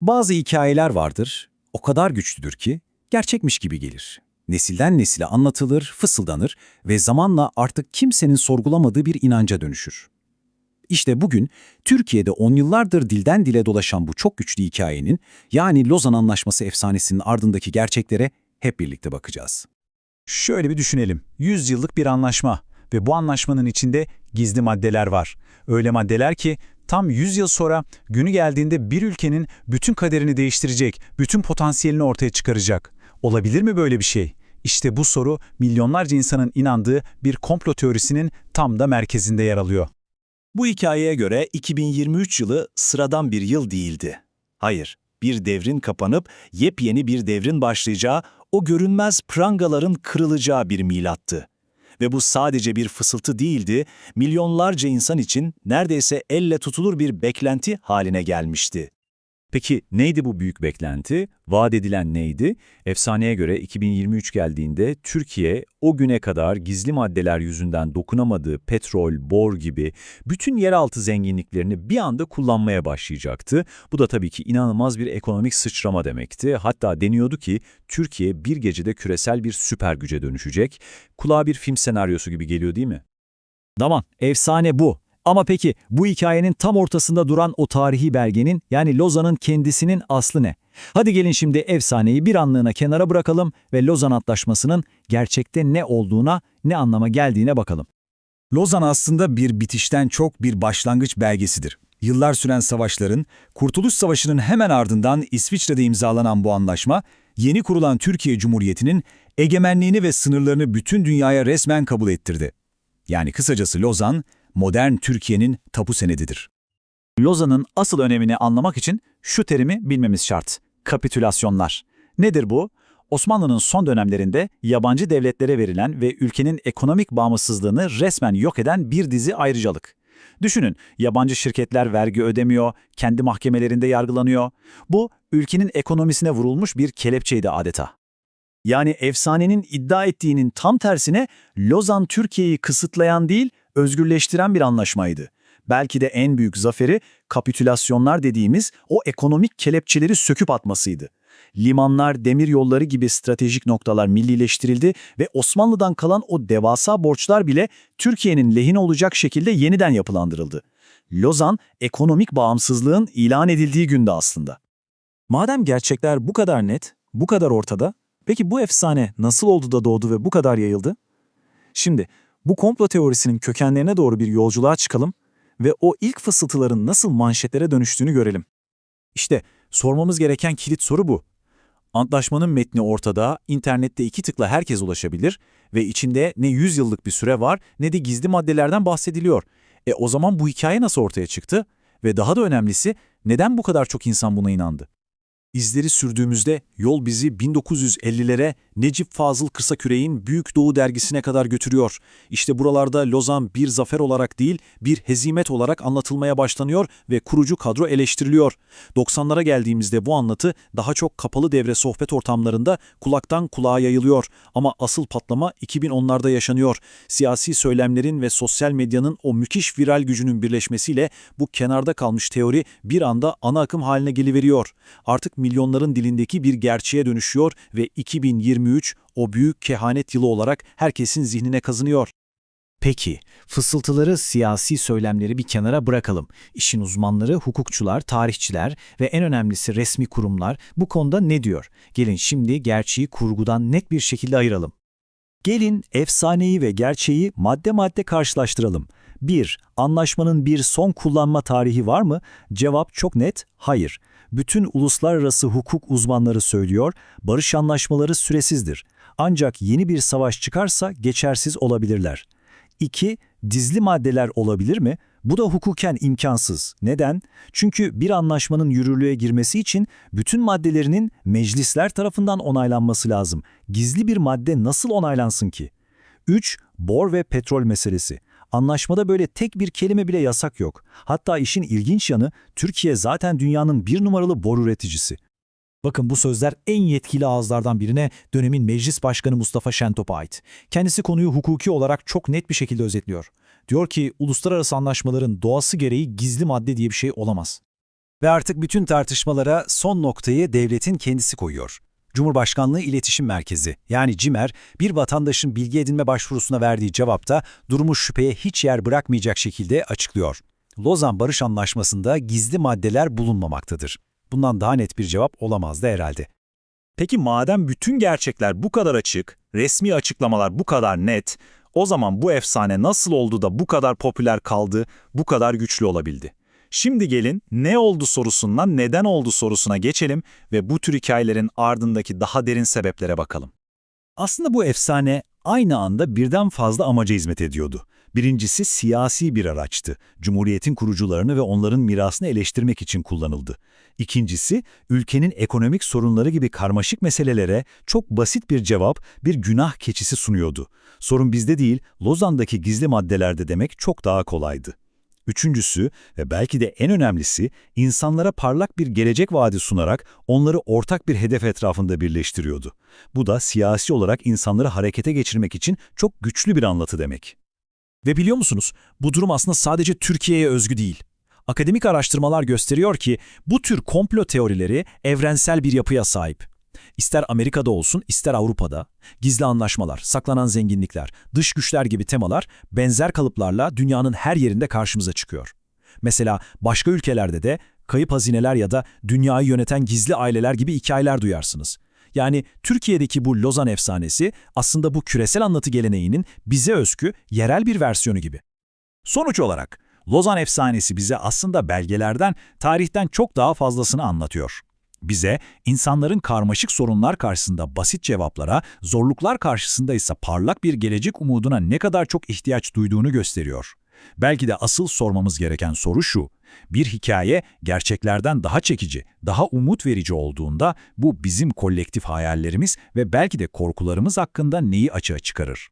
Bazı hikayeler vardır, o kadar güçlüdür ki gerçekmiş gibi gelir. Nesilden nesile anlatılır, fısıldanır ve zamanla artık kimsenin sorgulamadığı bir inanca dönüşür. İşte bugün Türkiye'de on yıllardır dilden dile dolaşan bu çok güçlü hikayenin yani Lozan Anlaşması efsanesinin ardındaki gerçeklere hep birlikte bakacağız. Şöyle bir düşünelim. 100 yıllık bir anlaşma ve bu anlaşmanın içinde gizli maddeler var. Öyle maddeler ki tam 100 yıl sonra günü geldiğinde bir ülkenin bütün kaderini değiştirecek, bütün potansiyelini ortaya çıkaracak. Olabilir mi böyle bir şey? İşte bu soru milyonlarca insanın inandığı bir komplo teorisinin tam da merkezinde yer alıyor. Bu hikayeye göre 2023 yılı sıradan bir yıl değildi. Hayır, bir devrin kapanıp yepyeni bir devrin başlayacağı, o görünmez prangaların kırılacağı bir milattı. Ve bu sadece bir fısıltı değildi, milyonlarca insan için neredeyse elle tutulur bir beklenti haline gelmişti. Peki neydi bu büyük beklenti? Vaat edilen neydi? Efsaneye göre 2023 geldiğinde Türkiye o güne kadar gizli maddeler yüzünden dokunamadığı petrol, bor gibi bütün yeraltı zenginliklerini bir anda kullanmaya başlayacaktı. Bu da tabii ki inanılmaz bir ekonomik sıçrama demekti. Hatta deniyordu ki Türkiye bir gecede küresel bir süper güce dönüşecek. Kulağa bir film senaryosu gibi geliyor değil mi? Tamam, efsane bu. Ama peki bu hikayenin tam ortasında duran o tarihi belgenin yani Lozan'ın kendisinin aslı ne? Hadi gelin şimdi efsaneyi bir anlığına kenara bırakalım ve Lozan Antlaşması'nın gerçekte ne olduğuna, ne anlama geldiğine bakalım. Lozan aslında bir bitişten çok bir başlangıç belgesidir. Yıllar süren savaşların, Kurtuluş Savaşı'nın hemen ardından İsviçre'de imzalanan bu anlaşma, yeni kurulan Türkiye Cumhuriyeti'nin egemenliğini ve sınırlarını bütün dünyaya resmen kabul ettirdi. Yani kısacası Lozan, modern Türkiye'nin tapu senedidir. Lozan'ın asıl önemini anlamak için şu terimi bilmemiz şart. Kapitülasyonlar. Nedir bu? Osmanlı'nın son dönemlerinde yabancı devletlere verilen ve ülkenin ekonomik bağımsızlığını resmen yok eden bir dizi ayrıcalık. Düşünün, yabancı şirketler vergi ödemiyor, kendi mahkemelerinde yargılanıyor. Bu, ülkenin ekonomisine vurulmuş bir kelepçeydi adeta. Yani efsanenin iddia ettiğinin tam tersine Lozan Türkiye'yi kısıtlayan değil, özgürleştiren bir anlaşmaydı. Belki de en büyük zaferi kapitülasyonlar dediğimiz o ekonomik kelepçeleri söküp atmasıydı. Limanlar, demir yolları gibi stratejik noktalar millileştirildi ve Osmanlı'dan kalan o devasa borçlar bile Türkiye'nin lehine olacak şekilde yeniden yapılandırıldı. Lozan, ekonomik bağımsızlığın ilan edildiği günde aslında. Madem gerçekler bu kadar net, bu kadar ortada, peki bu efsane nasıl oldu da doğdu ve bu kadar yayıldı? Şimdi bu komplo teorisinin kökenlerine doğru bir yolculuğa çıkalım ve o ilk fısıltıların nasıl manşetlere dönüştüğünü görelim. İşte sormamız gereken kilit soru bu. Antlaşmanın metni ortada, internette iki tıkla herkes ulaşabilir ve içinde ne 100 yıllık bir süre var ne de gizli maddelerden bahsediliyor. E o zaman bu hikaye nasıl ortaya çıktı? Ve daha da önemlisi neden bu kadar çok insan buna inandı? İzleri sürdüğümüzde yol bizi 1950'lere Necip Fazıl Kısaküre'in Büyük Doğu dergisine kadar götürüyor. İşte buralarda Lozan bir zafer olarak değil bir hezimet olarak anlatılmaya başlanıyor ve kurucu kadro eleştiriliyor. 90'lara geldiğimizde bu anlatı daha çok kapalı devre sohbet ortamlarında kulaktan kulağa yayılıyor. Ama asıl patlama 2010'larda yaşanıyor. Siyasi söylemlerin ve sosyal medyanın o müthiş viral gücünün birleşmesiyle bu kenarda kalmış teori bir anda ana akım haline geliveriyor. Artık milyonların dilindeki bir gerçeğe dönüşüyor ve 2023 o büyük kehanet yılı olarak herkesin zihnine kazınıyor. Peki, fısıltıları, siyasi söylemleri bir kenara bırakalım. İşin uzmanları, hukukçular, tarihçiler ve en önemlisi resmi kurumlar bu konuda ne diyor? Gelin şimdi gerçeği kurgudan net bir şekilde ayıralım. Gelin efsaneyi ve gerçeği madde madde karşılaştıralım. 1. Anlaşmanın bir son kullanma tarihi var mı? Cevap çok net, hayır. Bütün uluslararası hukuk uzmanları söylüyor, barış anlaşmaları süresizdir. Ancak yeni bir savaş çıkarsa geçersiz olabilirler. 2. Dizli maddeler olabilir mi? Bu da hukuken imkansız. Neden? Çünkü bir anlaşmanın yürürlüğe girmesi için bütün maddelerinin meclisler tarafından onaylanması lazım. Gizli bir madde nasıl onaylansın ki? 3. Bor ve petrol meselesi. Anlaşmada böyle tek bir kelime bile yasak yok. Hatta işin ilginç yanı Türkiye zaten dünyanın bir numaralı bor üreticisi. Bakın bu sözler en yetkili ağızlardan birine dönemin Meclis Başkanı Mustafa Şentop'a ait. Kendisi konuyu hukuki olarak çok net bir şekilde özetliyor. Diyor ki uluslararası anlaşmaların doğası gereği gizli madde diye bir şey olamaz. Ve artık bütün tartışmalara son noktayı devletin kendisi koyuyor. Cumhurbaşkanlığı İletişim Merkezi yani CİMER bir vatandaşın bilgi edinme başvurusuna verdiği cevapta durumu şüpheye hiç yer bırakmayacak şekilde açıklıyor. Lozan Barış Anlaşması'nda gizli maddeler bulunmamaktadır. Bundan daha net bir cevap olamazdı herhalde. Peki madem bütün gerçekler bu kadar açık, resmi açıklamalar bu kadar net, o zaman bu efsane nasıl oldu da bu kadar popüler kaldı, bu kadar güçlü olabildi? Şimdi gelin ne oldu sorusundan neden oldu sorusuna geçelim ve bu tür hikayelerin ardındaki daha derin sebeplere bakalım. Aslında bu efsane aynı anda birden fazla amaca hizmet ediyordu. Birincisi siyasi bir araçtı. Cumhuriyetin kurucularını ve onların mirasını eleştirmek için kullanıldı. İkincisi, ülkenin ekonomik sorunları gibi karmaşık meselelere çok basit bir cevap, bir günah keçisi sunuyordu. Sorun bizde değil, Lozan'daki gizli maddelerde demek çok daha kolaydı. Üçüncüsü ve belki de en önemlisi, insanlara parlak bir gelecek vaadi sunarak onları ortak bir hedef etrafında birleştiriyordu. Bu da siyasi olarak insanları harekete geçirmek için çok güçlü bir anlatı demek. Ve biliyor musunuz, bu durum aslında sadece Türkiye'ye özgü değil. Akademik araştırmalar gösteriyor ki bu tür komplo teorileri evrensel bir yapıya sahip. İster Amerika'da olsun, ister Avrupa'da, gizli anlaşmalar, saklanan zenginlikler, dış güçler gibi temalar benzer kalıplarla dünyanın her yerinde karşımıza çıkıyor. Mesela başka ülkelerde de kayıp hazineler ya da dünyayı yöneten gizli aileler gibi hikayeler duyarsınız. Yani Türkiye'deki bu Lozan efsanesi aslında bu küresel anlatı geleneğinin bize özgü yerel bir versiyonu gibi. Sonuç olarak Lozan efsanesi bize aslında belgelerden, tarihten çok daha fazlasını anlatıyor. Bize insanların karmaşık sorunlar karşısında basit cevaplara, zorluklar karşısında ise parlak bir gelecek umuduna ne kadar çok ihtiyaç duyduğunu gösteriyor. Belki de asıl sormamız gereken soru şu, bir hikaye gerçeklerden daha çekici, daha umut verici olduğunda bu bizim kolektif hayallerimiz ve belki de korkularımız hakkında neyi açığa çıkarır?